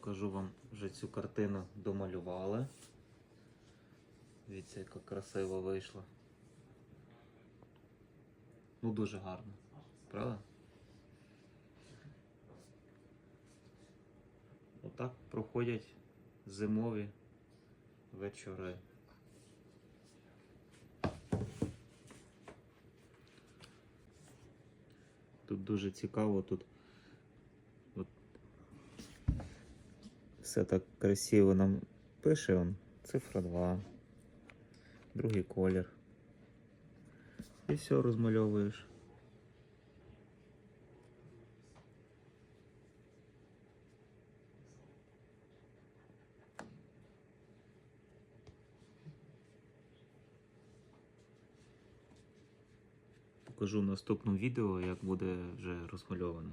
Покажу вам вже цю картину домалювали. Дивіться, яка красиво вийшла. Ну дуже гарно. Правда? Отак проходять зимові вечори. Тут дуже цікаво, тут все так красиво нам пише он, цифра 2, другий колір. І все розмальовуєш. Покажу в наступному відео, як буде вже розмальовано.